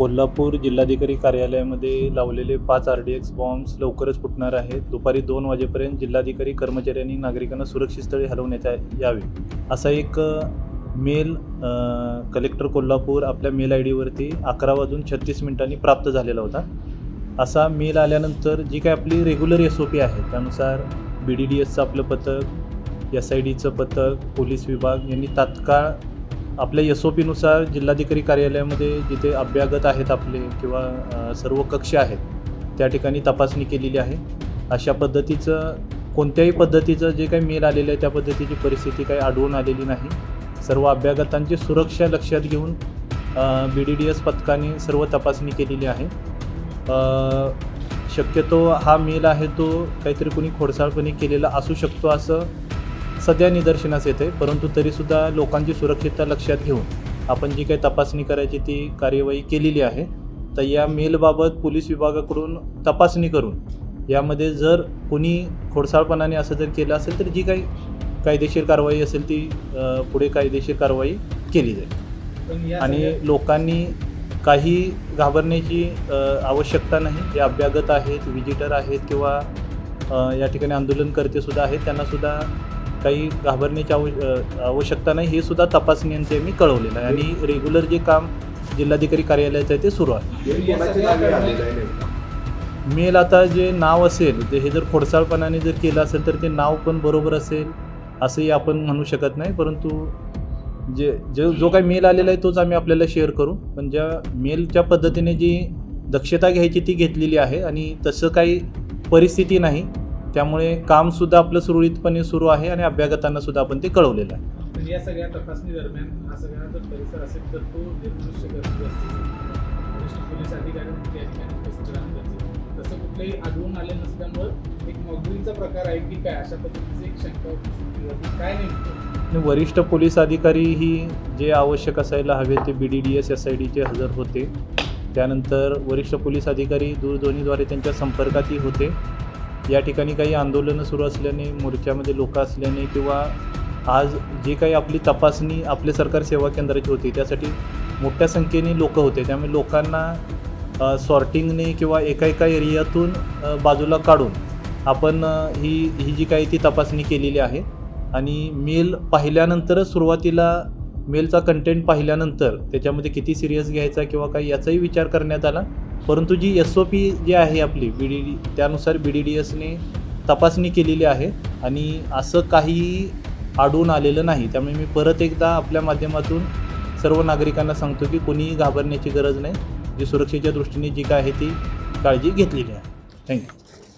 कोल्हापूर जिल्हाधिकारी कार्यालयामध्ये लावलेले पाच आर डी एक्स बॉम्ब्स लवकरच फुटणार आहेत. दुपारी दोन वाजेपर्यंत जिल्हाधिकारी कर्मचाऱ्यांनी नागरिकांना सुरक्षित स्थळी हलवण्यात यावे. असा एक मेल कलेक्टर कोल्हापूर आपल्या मेल आय डीवरती अकरा वाजून छत्तीस मिनिटांनी प्राप्त झालेला होता. असा मेल आल्यानंतर जी काय आपली रेग्युलर एस ओ पी आहे त्यानुसार बी डी डी एसचं आपलं पथक एस आय डीचं पथक पोलीस विभाग यांनी तात्काळ आपल्या एस ओ पीनुसार जिल्हाधिकारी कार्यालयामध्ये जिथे अभ्यागत आहेत आपले किंवा सर्व कक्ष आहेत त्या ठिकाणी तपासणी केलेली आहे. अशा पद्धतीचं कोणत्याही पद्धतीचं जे काही मेल आलेलं आहे त्या पद्धतीची परिस्थिती काही आढळून आलेली नाही. सर्व अभ्यागतांची सुरक्षा लक्षात घेऊन बी डी डी एस पथकाने सर्व तपासणी केलेली आहे. शक्यतो हा मेल आहे तो काहीतरी कोणी खोडसाळपणे केलेला असू शकतो असं सध्या निदर्शनास येते परंतु तरीसुद्धा लोकांची सुरक्षितता लक्षात घेऊन आपण जी काही तपासणी करायची ती कार्यवाही केलेली आहे. तर या मेलबाबत पोलीस विभागाकडून तपासणी करून यामध्ये जर कोणी खोडसाळपणाने असं जर केलं असेल तर जी काही कायदेशीर कारवाई असेल ती पुढे कायदेशीर कारवाई केली जाईल. आणि लोकांनी काही घाबरण्याची आवश्यकता नाही. जे अभ्यागत आहेत विजिटर आहेत किंवा या ठिकाणी आंदोलनकर्ते सुद्धा आहेत त्यांना सुद्धा काही घाबरण्याची आव आवश्यकता नाही हे सुद्धा तपासणीअंती मी कळवलेलं आहे. आणि रेग्युलर जे काम जिल्हाधिकारी कार्यालयाचं आहे ते सुरू आहे. मेल आता जे नाव असेल ते हे जर खोडसाळपणाने जर केलं असेल तर ते नाव पण बरोबर असेल असंही आपण म्हणू शकत नाही. परंतु जे जो जो काही मेल आलेला आहे तोच आम्ही आपल्याला शेअर करू. पण ज्या मेलच्या पद्धतीने जी दक्षता घ्यायची ती घेतलेली आहे. आणि तसं काही परिस्थिती नाही. त्यामुळे कामसुद्धा आपलं सुरळीतपणे सुरू आहे आणि अभ्यागतांना सुद्धा आपण ते कळवलेलं आहे पण या सगळ्या तपासणी दरम्यान हा सगळा जर परिसर असेल तर तो निर्दृश्य करणं गरजेचं आहे. वरिष्ठ पोलीस अधिकारी त्या ठिकाणी उपस्थित राहणं गरजेचं आहे. तसं कुठलंही आढळून आलं नसल्यामुळं एक मॉकड्रिलचा प्रकार आहे की काय अशा पद्धतीची एक शंका उपस्थित होती. काय नेमकं आणि वरिष्ठ पोलीस अधिकारी ही जे आवश्यक असायला हवे ते B D D S S I डीचे हजर होते त्यानंतर वरिष्ठ पोलीस अधिकारी दूरध्वनीद्वारे त्यांच्या संपर्कातही होते या ठिकाणी काही आंदोलनं सुरू असल्याने मोर्चामध्ये लोक असल्याने किंवा आज जे काही आपली तपासणी आपले सरकार सेवा केंद्राची होती त्यासाठी मोठ्या संख्येने लोक होते. त्यामुळे लोकांना सॉर्टिंगने किंवा एका एका एरियातून बाजूला काढून आपण ही ही जी काही ती तपासणी केलेली आहे आणि मेल पाहिल्यानंतरच सुरुवातीला मेलचा कंटेंट पाहिल्यानंतर त्याच्यामध्ये किती सिरियस घ्यायचा किंवा काही याचाही विचार करण्यात आला. परंतु G S O P G आहे आपली बी डी डी त्यानुसार बी डी डी एसने तपासणी केलेली आहे आणि असं काही आढळून आलेलं नाही. त्यामुळे मी परत एकदा आपल्या माध्यमातून सर्व नागरिकांना सांगतो की कोणीही घाबरण्याची गरज नाही. जी सुरक्षेच्या दृष्टीने जी काय आहे ती काळजी घेतलेली आहे. थँक्यू